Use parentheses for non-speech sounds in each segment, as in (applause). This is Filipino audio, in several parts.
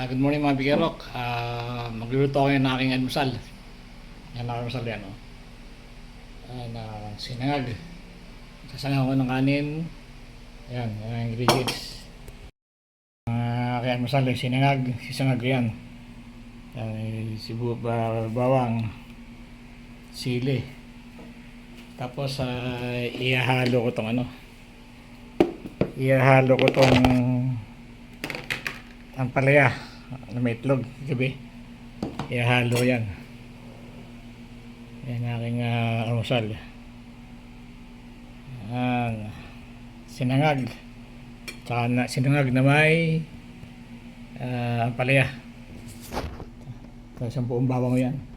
Ah, good morning mga Bigerok. Ah, magluluto ako ng aking almusal. Yan ang almusal yan. Oh. Ah, na sinangag. Sasangaw ko ng kanin. Ayan, yan ang ingredients. Ang aking almusal yung sinangag. Sisangag yan. Yan, eh, sibu, ba, bawang, sili. Tapos, ah, ihahalo ko tong ano. Ihahalo ko tong ang palaya na may itlog gabi. Ihahalo yan. Yan aking uh, almusal. Yan. Sinangag. Tsaka na, sinangag na may uh, ang palaya. Tapos ang buong bawang yan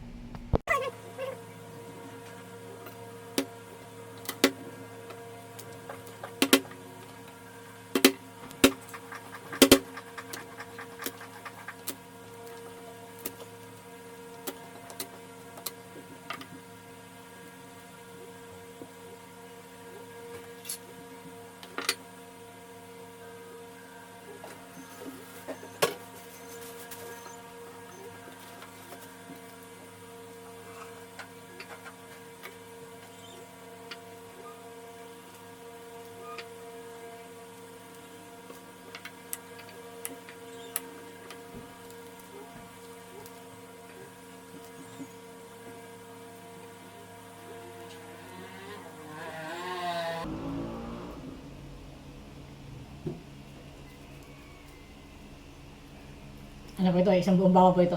Ano po ito? Isang buong bawang po ito.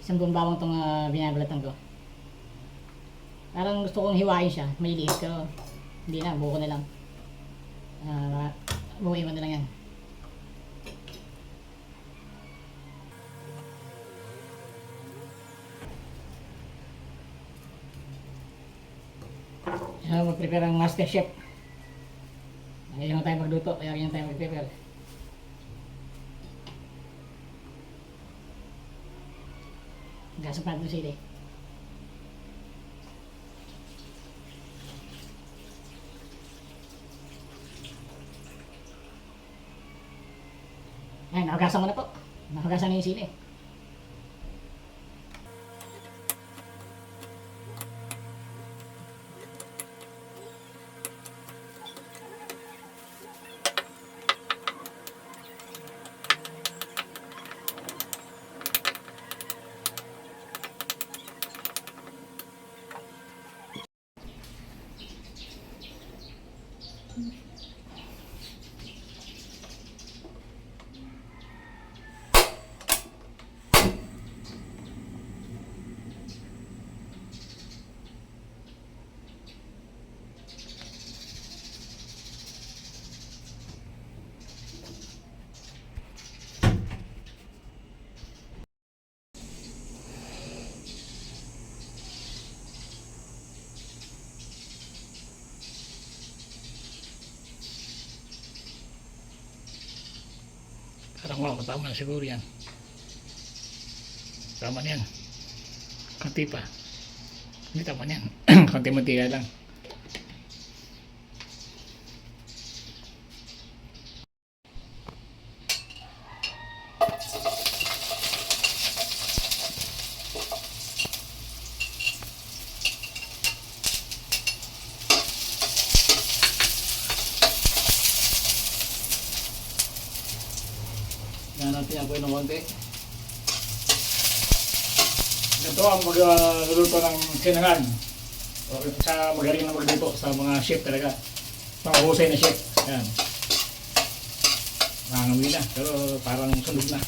Isang buong bawang itong uh, binabalatan ko. Parang gusto kong hiwain siya. May liit pero hindi na. Buko na lang. Uh, buuin mo na lang yan. Kaya mag-prepare ang master chef. Ngayon tayo magluto, ngayon tayo mag-prepare. Pa ito sila eh. Ayan, nakagasan ko na po. Nakagasan na yung sili. Wow, tama na siguro yan. Tama na yan. Konti pa. Hindi tama na yan. (clears throat) Konti mantika lang Yan natin ako ng konti. Ito ang magluluto ng sinangan. O sa magaling na magluto sa mga chef talaga. Mga husay na chef. Yan. Nangangawi na. Pero parang sunog na.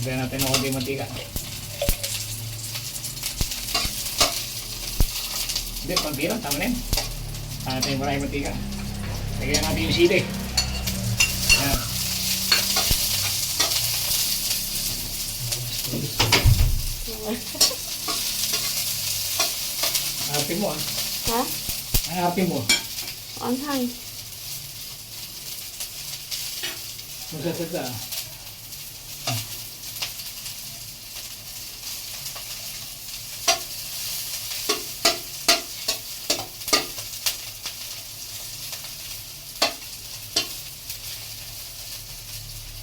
Sabihan natin ng konti mantika. Hindi, konti lang. Tama na yun. Tama natin maraming mantika. Lagyan natin yung sili. Yan. Arte mo ah. Hả? Ang arte mo. Anh Thanh Masasadya.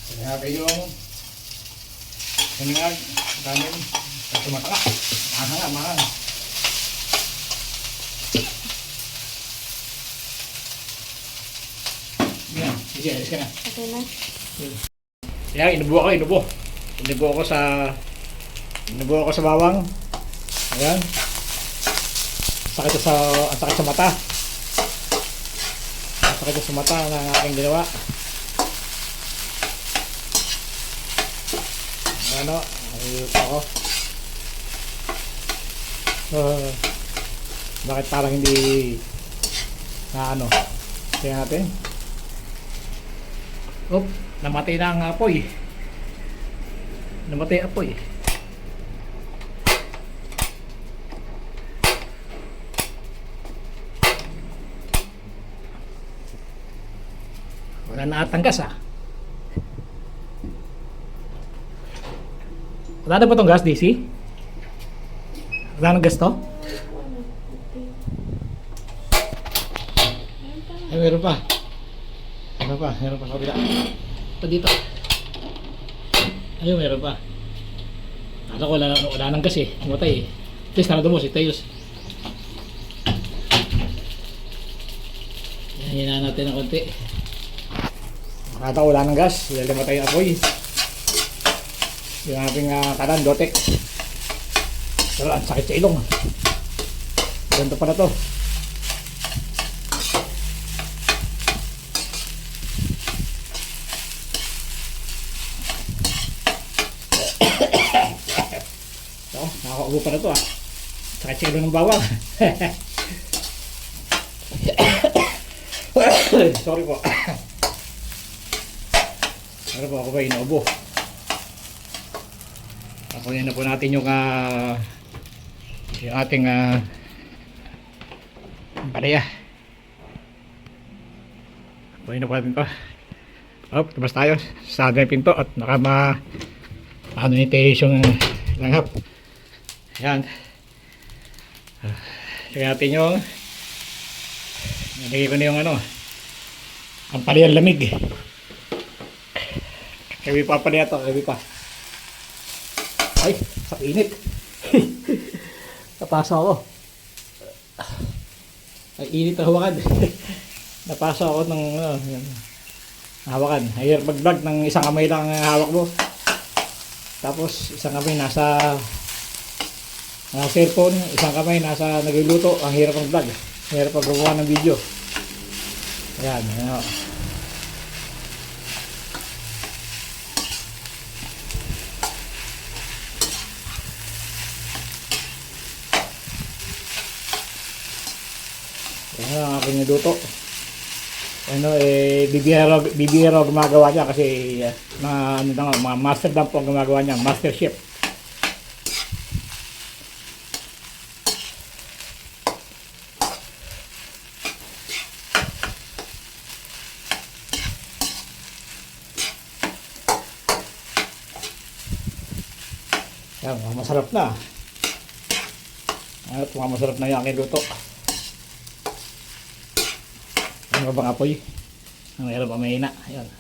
Kaya yung Sinangag, kanin, at tumata nga. Mahal nga, mahal. Yan, sige, alis ka na. Okay na. Yan, inubo ako, inubo. Inubo ako sa... Inubo ako sa bawang. Ayan. Sakit sa... Ang sakit sa mata. Ang sakit sa mata ng aking ginawa. Ano? Ayun ako. Uh, bakit parang hindi na ano? Tingnan natin. Oop, namatay na ang apoy. Namatay apoy. Wala na atang gas ah. Wala na ba itong gas, DC? Wala na gas to? Ay, meron pa. Meron pa, meron pa sa kabila. Ito dito. Ayun, meron pa. Akala ko wala, wala nang gas eh. Matay eh. Test na mo si Teos. Yan, hinaan natin ng konti. Ko wala nang gas. Dahil namatay yung apoy. Yung ating uh, kanan, dotek. Pero ang sakit sa ilong. Ganito pala to. Nakakaubo pa na to ah. Sa ilong ng bawang. (coughs) Sorry po. (coughs) Ano po ako ba inaubo? Ako yan na po natin yung ah, yung ating uh, palaya. Kunin na po natin to. Hop, labas tayo. Sa yung pinto at nakama ano ni Teos yung langhap. Yan. Kaya natin yung nalagay ko na yung ano ang paliyang lamig. Kabi pa pa niya to, kabi pa. Ay, sa init. (laughs) Napasa ako. Ay, init na hawakan. (laughs) Napasa ako ng ano, yan. hawakan. Hayır mag-vlog ng isang kamay lang ang hawak mo. Tapos isang kamay nasa nasa cellphone, isang kamay nasa nagluluto. Ang hirap ng vlog. Ang hirap gumawa ng video. Ayan, ano. Yan ang aking niluto. Ano eh bibihero bibihero gumagawa niya kasi uh, mga ano na nga, mga master lang po ang gumagawa niya, master chef. Mukhang masarap na. At mukhang masarap na yung aking luto. Ano bang apoy? Meron pa mahina. Ayan. Ayan.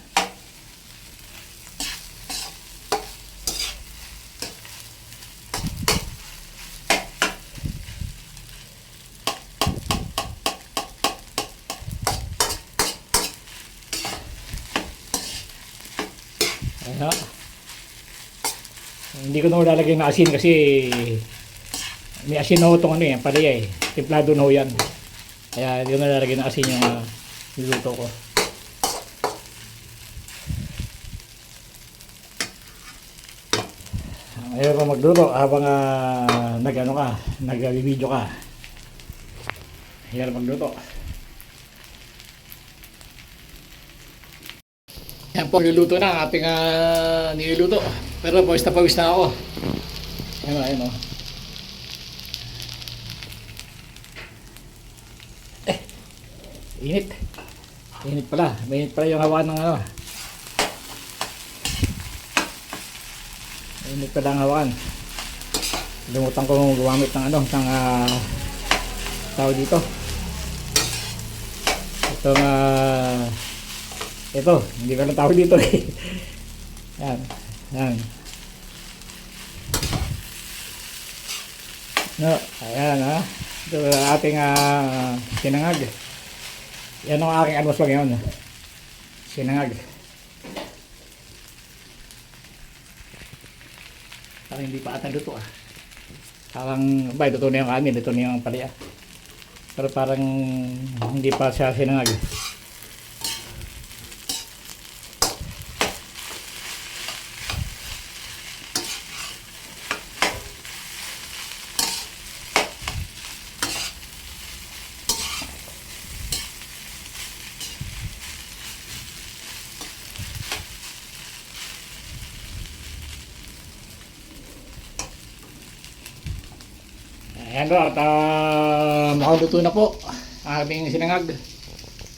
Hindi ko na lalagay ng asin kasi may asin na ho itong ano eh, palaya eh. Timplado na ho yan. Kaya hindi ko na lalagay ng asin yung uh, niluto ko. Ayaw ko magluto habang uh, nag-ano ka, nag-video ka. Ayaw magluto. Yan po, niluluto na ang ating uh, niluluto. Pero pawis na pawis na ako. Ayun, ayun oh. Eh, init. Init pala. Mainit pala yung hawakan ng ano. Init pala ang hawakan. Lumutan ko gumamit ng ano, ng uh, tao dito. Ito nga ito, hindi ko natawag dito. Eh. Yan. Yan. No, ayan ha. Ito ating uh, sinangag. Yan ang aking adwas lang yun. Sinangag. Parang hindi pa ata luto ah. Parang, ba, luto na yung kanin, luto na yung palya. Pero parang hindi pa siya sinangag. Ayan at uh, makaluto na po ang aming sinangag.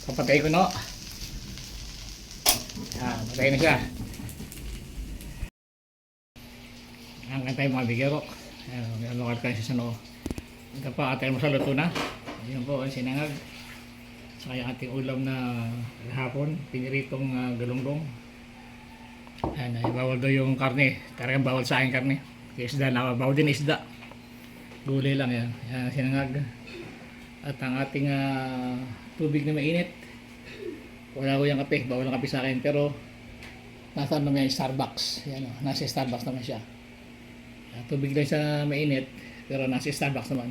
Kapatay ko no. Ayan, patay na siya. Ang kantay mga bigero. Ayan, lokal kayo sa sano. Ito pa, atay mo sa luto na. Ayan po, ang sinangag. Saka yung ating ulam na hapon, piniritong uh, galunggong. Ayan, ay, bawal daw yung karne. Talagang bawal sa akin karne. Isda na, bawal din isda. Gulay lang yan. Yan ang sinangag. At ang ating ah, tubig na mainit. Wala ko yung kape. Bawal ang kape sa akin. Pero nasa ano may Starbucks. Yan o. Nasa Starbucks naman siya. Ah, tubig lang siya mainit. Pero nasa Starbucks naman.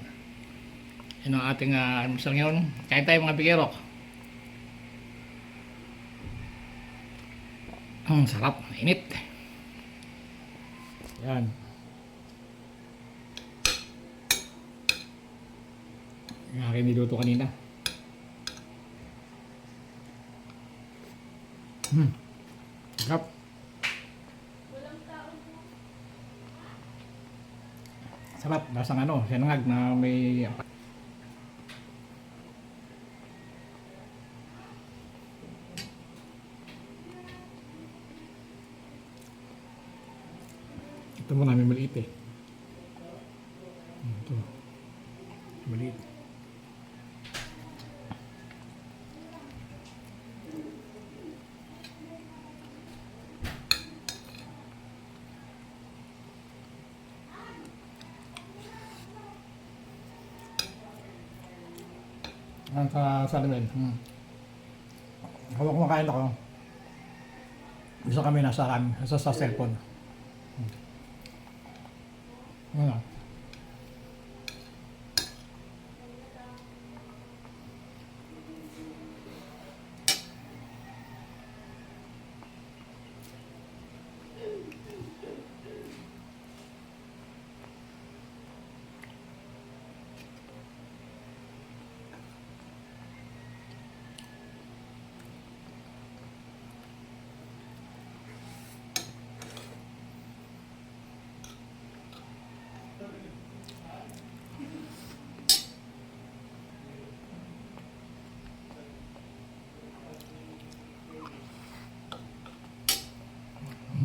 Yan ang ating uh, almusal ngayon. Kain tayo mga bigero. Ang sarap. Mainit. Yan. Yung aking niluto kanina. Hmm. Sarap. Sarap. Lasang ano, sinangag na may... Ito mo namin maliit eh. Hmm, Ito. Maliit. Ang sa salamin. Hmm. Habang kumakain ako, gusto kami nasa sa, sa cellphone.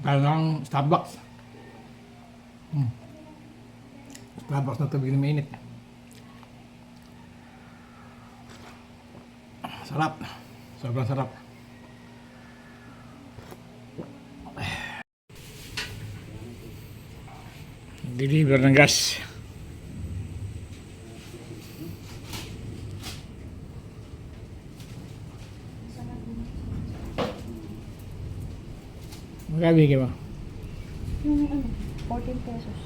Parang Starbucks. Hmm. Starbucks na tubig na mainit. Sarap. Sobrang sarap. Deliver ng gas. Magkano bigay mo? Yung ano, 14 pesos.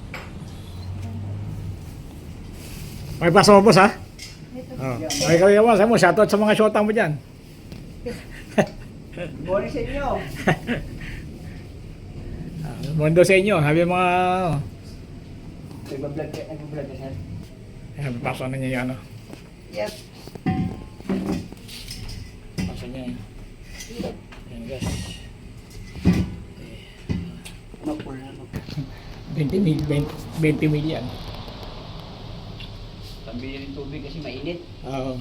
May pasok mo boss ha? Ito. Oh. Ay kaya mo, sa mo, shoutout sa mga shota mo dyan. (laughs) Morning sa inyo. (laughs) Ah, Mundo sa inyo, sabi mga... Nagbablog ka, nagbablog ka, sir? Ayan, pasok na niya yung ano. Yes. Pasok niya yun. Ayan guys. 20 mil, 20, 20 mil yan. Pambili ng tubig kasi mainit. Oo.